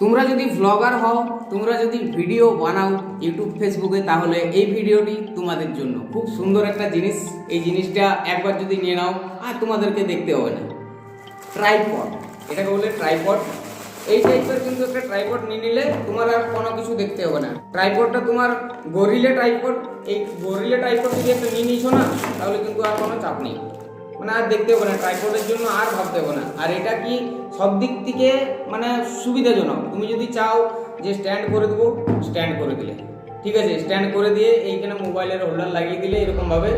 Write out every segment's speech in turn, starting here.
তোমরা যদি ভ্লগার হও, তোমরা যদি ভিডিও বানাও ইউটিউব ফেসবুকে তাহলে এই ভিডিওটি তোমাদের জন্য। খুব সুন্দর একটা জিনিস। এই জিনিসটা একবার যদি নিয়ে নাও, আর তোমাদেরকে দেখতে হবে না। ট্রাইপড এটাকে বলে ট্রাইপড এই টাইপের কিন্তু একটা ট্রাইপড নিয়ে নিলে তোমার আর কোনো কিছু দেখতে হবে না। ট্রাইপডটা তোমার গরিলে ট্রাইপড এই গরিলে ট্রাইপড যদি একটা নিয়ে নিয়েছো না, তাহলে কিন্তু আর কোনো চাপ নেই। মানে আর দেখতে হবে না ট্রাইপডের জন্য আর ভাবতে হবে না। আর এটা কি সব দিক থেকে মানে সুবিধাজনক? তুমি যদি চাও যে স্ট্যান্ড করে দেবো স্ট্যান্ড করে দিলে। ঠিক আছে স্ট্যান্ড করে দিয়ে এইখানে মোবাইলের হোল্ডার লাগিয়ে দিলে এরকমভাবে,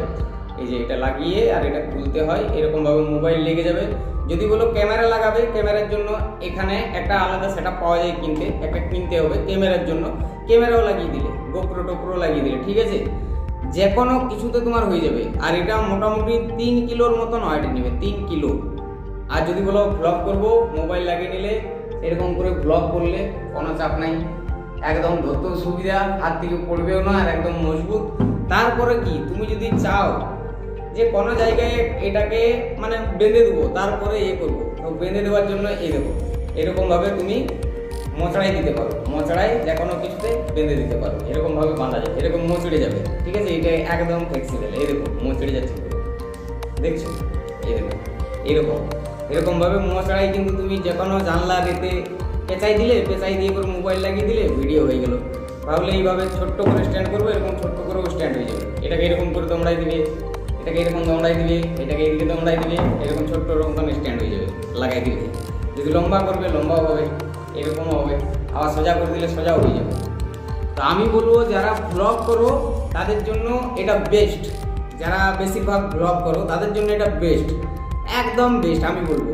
এই যে এটা লাগিয়ে আর এটা খুলতে হয়, এরকমভাবে মোবাইল লেগে যাবে। যদি বলো ক্যামেরা লাগাবে ক্যামেরার জন্য এখানে একটা আলাদা সেট পাওয়া যায় কিনতে, একটা কিনতে হবে ক্যামেরার জন্য। ক্যামেরাও লাগিয়ে দিলে গোপ্রো টোপ্রো লাগিয়ে দিলে, ঠিক আছে? যে কোনো কিছুতে তোমার হয়ে যাবে। আর এটা মোটামুটি তিন কিলোর মতন ওয়েট নেবে, তিন কিলো। আর যদি বলো ব্লগ করব মোবাইল লাগিয়ে নিলে, এরকম করে ব্লগ করলে কোনো চাপ নাই। একদম ধরতেও সুবিধা, হাত থেকে পড়বেও না আর একদম মজবুত। তারপরে কি, তুমি যদি চাও যে কোনো জায়গায় এটাকে মানে বেঁধে দেবো, তারপরে এ করব। বেঁধে দেওয়ার জন্য এ দেবো। এরকমভাবে তুমি মোচড়াই দিতে পারো। মোচড়াই যে কোনো কিছুতে বেঁধে দিতে পারো। এরকমভাবে বাঁধা যায়। এরকম মোচড়ে যাবে। ঠিক আছে? এটা একদম ফ্লেক্সিবল এই দেখো মোচড়ে যাচ্ছে। দেখছ? এই দেখো এরকম এরকমভাবে মোচড়াই কিন্তু তুমি যে কোনো জানলা রেতে পেঁচাই দিলে, পেঁচাই দিয়ে করে মোবাইল লাগিয়ে দিলে ভিডিও হয়ে গেল। তাহলে এইভাবে ছোট্ট করে স্ট্যান্ড করব, এরকম ছোট্ট করেও স্ট্যান্ড হয়ে যাবে। এটাকে এরকম করে দমড়াই দিবে এটাকে এরকম দমড়াই দিবে এটাকে এদিকে দমড়াই দিবে এরকম ছোট্ট রকম স্ট্যান্ড হয়ে যাবে, লাগাই দিলে। যদি লম্বা করবে, লম্বাও হবে। এরকমও হবে আবার সোজা করে দিলে সোজা হয়ে যাবে। তো আমি বলব যারা ব্লগ করো, তাদের জন্য এটা বেস্ট যারা বেশিরভাগ ব্লগ করো, তাদের জন্য এটা বেস্ট একদম বেস্ট আমি বলব।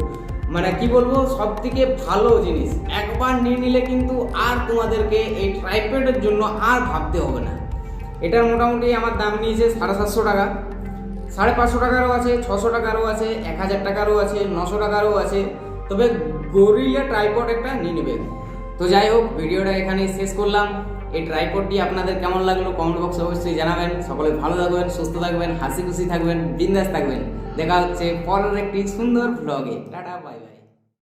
মানে কি বলব সব থেকে ভালো জিনিস, একবার নিয়ে নিলে কিন্তু আর তোমাদেরকে এই ট্রাইপেডের জন্য আর ভাবতে হবে না। এটার মোটামুটি আমার দাম নিয়েছে সাড়ে সাতশো টাকা। সাড়ে পাঁচশো টাকারও আছে, ছশো টাকারও আছে, এক হাজার টাকারও আছে, নশো টাকারও আছে। তবে গরিলা ট্রাইপড একটা নিয়ে নেবে। তো যাই হোক, ভিডিওটা এখানে শেষ করলাম। এই ট্রাইপডটি আপনাদের কেমন লাগল কমেন্ট বক্সে অবশ্যই জানাবেন। সকলে ভালো থাকবেন, সুস্থ থাকবেন, হাসি খুশি থাকবেন, বিন্দাস থাকবেন। দেখা হচ্ছে পরের একটি সুন্দর ব্লগে টাটা বাই